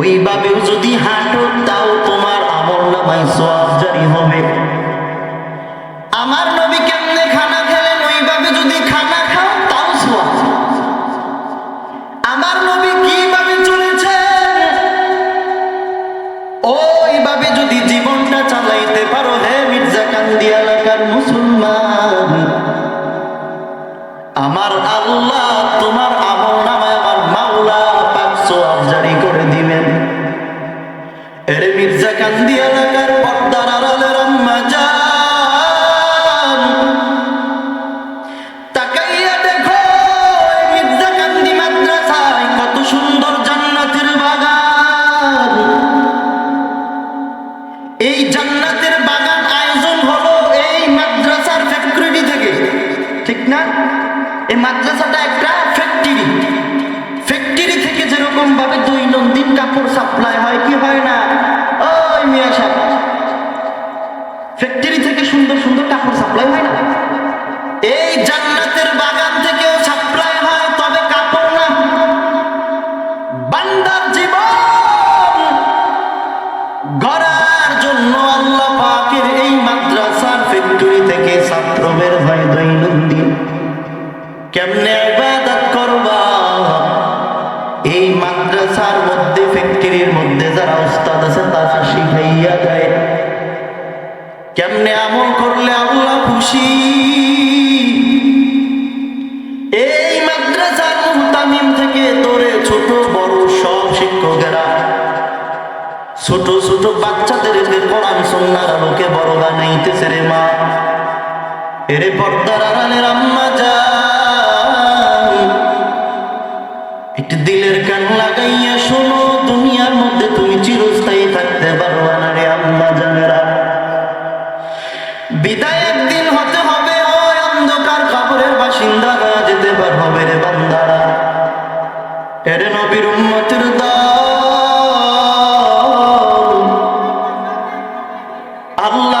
ওইভাবেও যদি হাঁটো, তাও তোমার আমল নামাই সব জারি হবে। আমার নবী কেমনে খানা খেলেন? ওইভাবে যদি খানা খাও, তাও সব আমার নবী কীভাবে চলেছে? ওইভাবে যদি জীবনটা চালাইতে পারো, হে মির্জা কান্দি এলাকার মুসলমান। আমার আল্লাহ তোমার আমল নামায় আমার মাওলা পাঁচশো আফজারি করে দিয়ে সুন্দর সুন্দর কাপড় সাপ্লাই হয় না? এই জান্নাতের বাগান ছোট বড় সব শিক্ষকেরা। ছোট ছোট বাচ্চাদের কোরআন সন্ন্যার আলোকে বড় বানাইতেছে রে মা। এরে পর্দার আড়ালের আম্মা যা একটি দিলের কান লাগাইয়া শোনো, দুনিয়ার মধ্যে তুমি i don't Allah.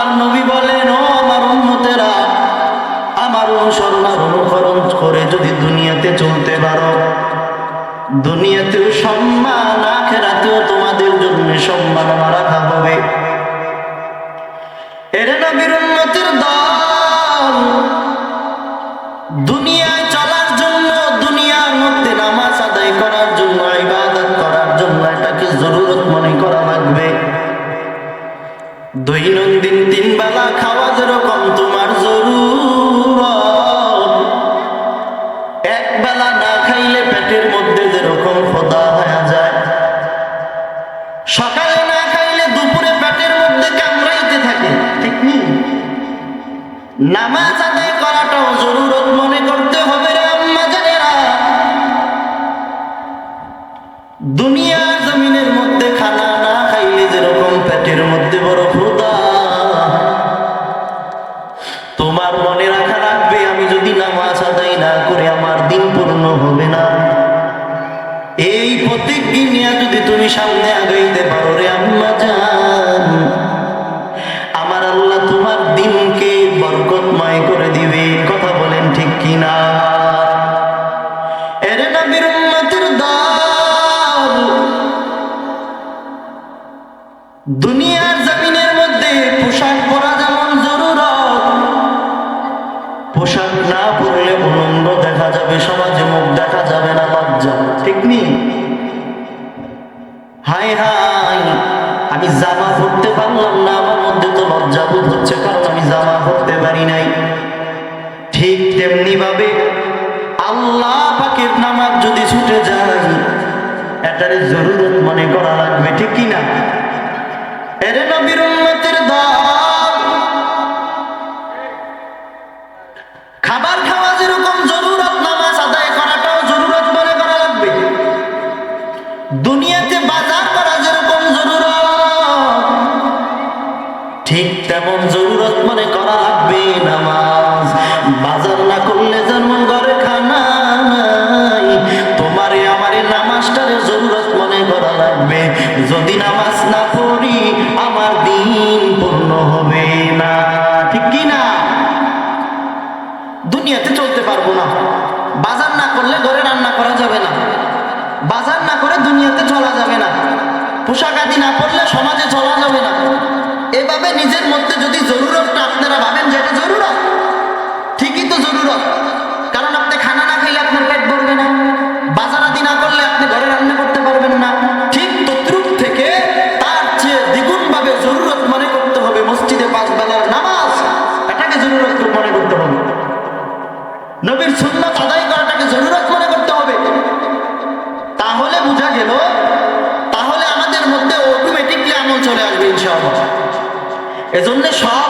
এইভাবে আল্লাহ পাকের নামাজ যদি ছুটে যায় এটারে জরুরত মনে করা লাগবে, ঠিক কিনা? এর নবীর দা লাগবে যদি নামাজ না পড়ি, আমার দিন পূর্ণ হবে না। ঠিক কি না? দুনিয়াতে চলতে পারব না। বাজার না করলে ঘরে রান্না করা যাবে না। বাজার না করে দুনিয়াতে চলা যাবে না। পোশাক আদি না পড়লে সমাজে চলা যাবে না। এভাবে নিজের মধ্যে যদি জরুরতটা আপনারা ভাবেন যে এটা জরুরত, ঠিকই তো জরুরত। নবীর সুন্নত আদায় করাটাকে জরুরত মনে করতে হবে। তাহলে বোঝা গেল, তাহলে আমাদের মধ্যে অটোমেটিকলি আমল চলে আসবে ইনশাআল্লাহ। এজন্য সবগুলোকে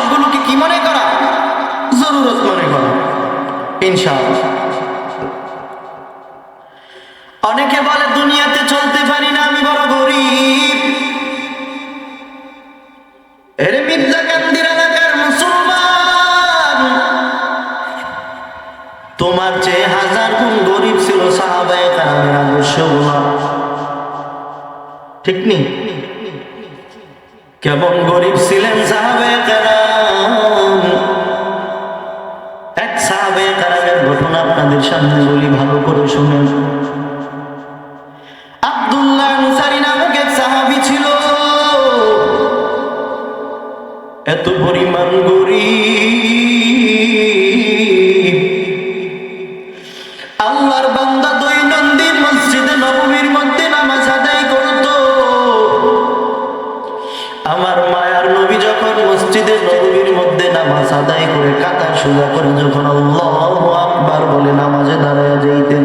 ঠিক নেই? কেমন গরিব ছিলেন কারাম? এক সাহাবায়ে কারামের ঘটনা আপনাদের সামনে বলি, ভালো করে শুনেন। আব্দুল্লাহ আনসারী নামক এক সাহাবী ছিল। এত পরিমাণ মায়ার নবী যখন মসজিদে নবীর মধ্যে নামাজ আদায় করে কাতার সোজা করে যখন আল্লাহ আকবার বলে নামাজে দাঁড়ায় যাইতেন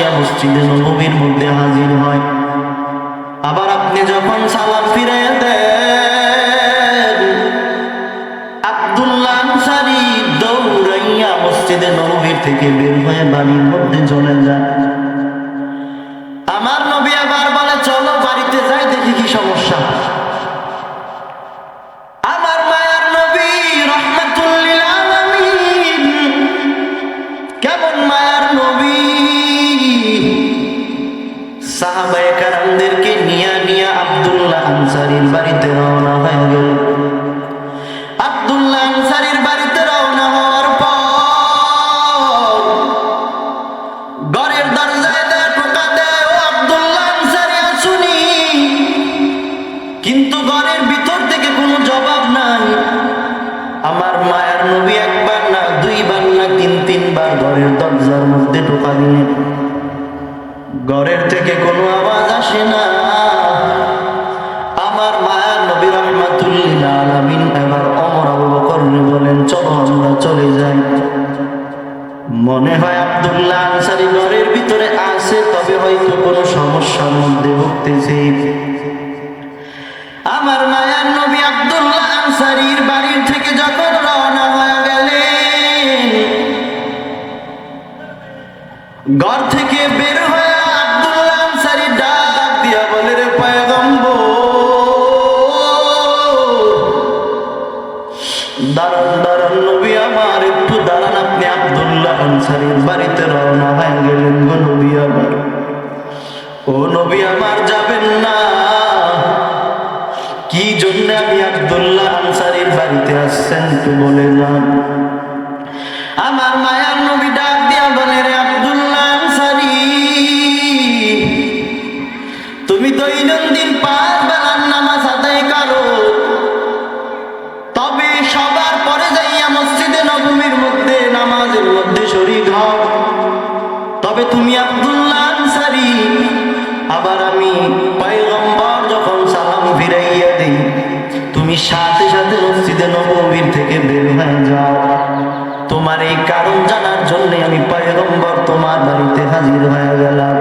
আসিয়া মসজিদে নবীর মধ্যে হাজির হয়। আবার আপনি যখন সালাম ফিরে দেন, আব্দুল্লাহ আনসারি দৌড়াইয়া মসজিদে নবীর থেকে বের হয়ে বাড়ির মধ্যে চলে যায় ঘরের দরজায় দেয় টোকা দেয় ও আব্দুল্লাহ আসুনি কিন্তু ঘরের ভিতর থেকে কোনো জবাব নাই। আমার মায়ের নবী একবার না, দুইবার না, তিন, তিনবার ঘরের দরজার মধ্যে টোকা দিলেন। ঘরের থেকে কোনো আওয়াজ আসে না। আমার মায়ার নবী রহমাতুল্লিল আলামিন এবার অমর আবু বলেন, চলো আমরা চলে যাই। মনে হয় আব্দুল্লাহ সমস্যার আমার মায়ার নবী আব্দুল্লাহ আনসারির বাড়ির থেকে যখন রওনা হয়ে গেলেন ঘর তুমি আব্দুল্লাহ আনসারি। আবার আমি পয়গম্বর যখন সালাম ফিরাইয়া দিই, তুমি সাথে সাথে মসজিদে নবমীর থেকে বের হয়ে যাও। তোমার এই কারণ জানার জন্য আমি পয়গম্বর তোমার বাড়িতে হাজির হয়ে গেলাম।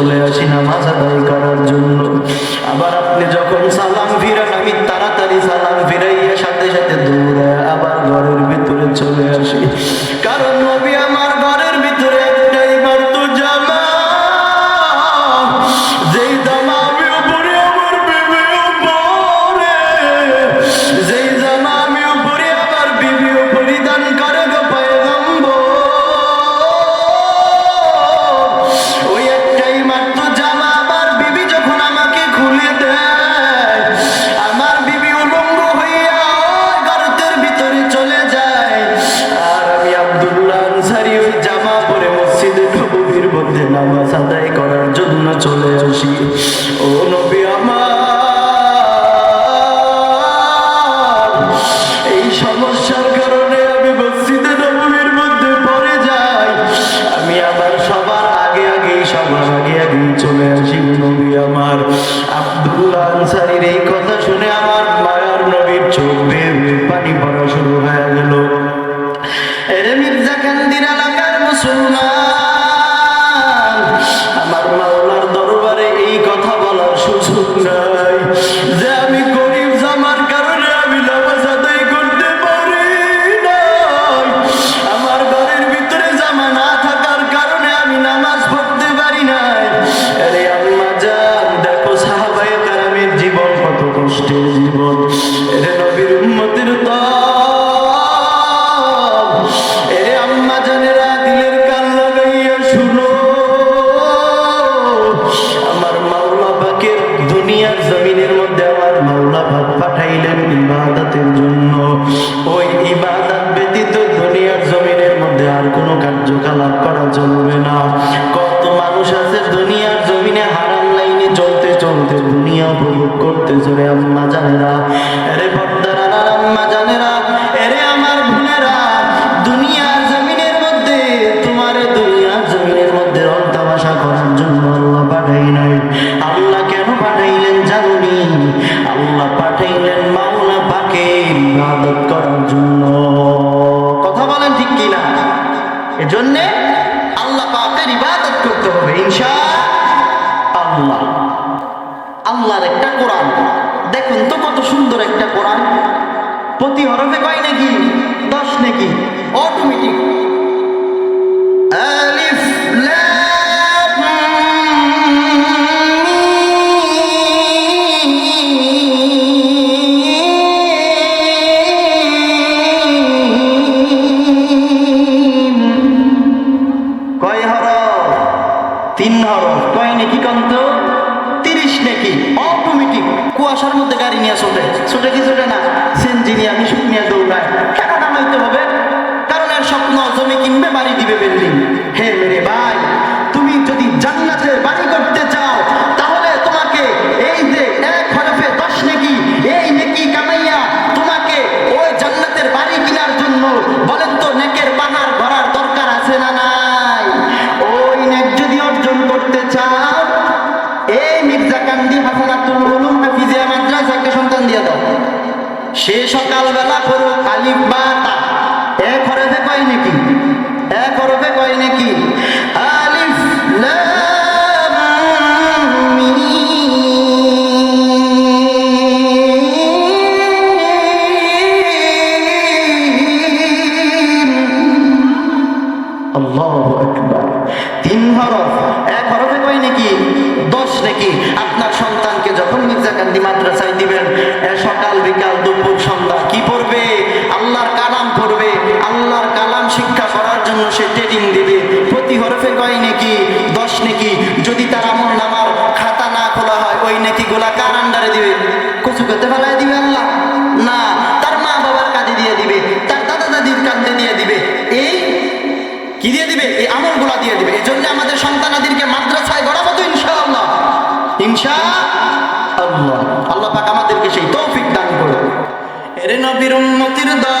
চলে আসি নামাজ আদায় করার জন্য। আবার আপনি যখন 나. জমিনের মধ্যে আমার মা এজন্যে আল্লাহ পাকের ইবাদত করতে হবে ইনশা আল্লাহ। আল্লাহর একটা কোরআন। দেখুন তো কত সুন্দর একটা কোরআন। প্রতি হরফে কয় নাকি? দশ নাকি? অটোমেটিক। কুয়াশার মধ্যে গাড়ি নিয়ে ছুটে। ছুটে কি ছুটে না? সেঞ্জি নিয়ে মিশুক নিয়ে দৌড়ায়। টাকা হইতে হবে? কারণ এর স্বপ্ন জমি কিনবে, বাড়ি দিবে বিল্ডিং হে মেরে ভাই, তুমি যদি জান্ন সে সকালবেলা করুন যদি তার আমল নামার খাতা না খোলা হয়, ওই নাকি গোলা কার আন্ডারে দিবে? কচু খেতে ফেলায় দিবে আল্লাহ। না, তার মা বাবার কাঁধে দিয়ে দিবে, তার দাদা দাদির কাঁধে দিয়ে দিবে। এই কি দিয়ে দিবে? এই আমল আমলগুলা দিয়ে দিবে। এই জন্য আমাদের সন্তানাদিরকে মাদ্রাসায় গড়াবো তো ইনশাআল্লাহ। ইনশা আল্লাহ আল্লাহ পাক আমাদেরকে সেই তৌফিক দান করবে এর নবীর উন্নতির দল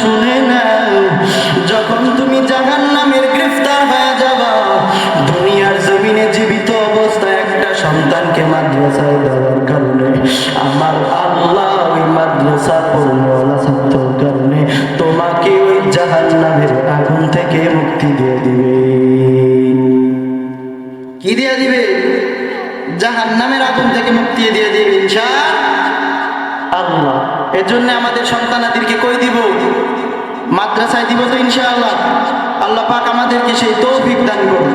শুনে যখন তুমি জাহান নামের গ্রেফতার হয়ে যাবা, দুনিয়ার জমিনে জীবিত একটা সন্তানকে মাদ্রাসায় দেওয়ার কারণে, আমার আল্লাহ ওই মাদ্রাসা কারণে তোমাকে ওই জাহান নামের আগুন থেকে মুক্তি দিয়ে দিবে। কি দিয়ে দিবে? জাহান নামের আগুন থেকে মুক্তি দিয়ে দিবে, ইনশা আল্লাহ। এর জন্য আমাদের সন্তানাদেরকে কই দিব? মাদ্রাসায় দিব তো ইনশাআল্লাহ। আল্লাহ পাক আমাদেরকে সেই তৌফিক দান করুন।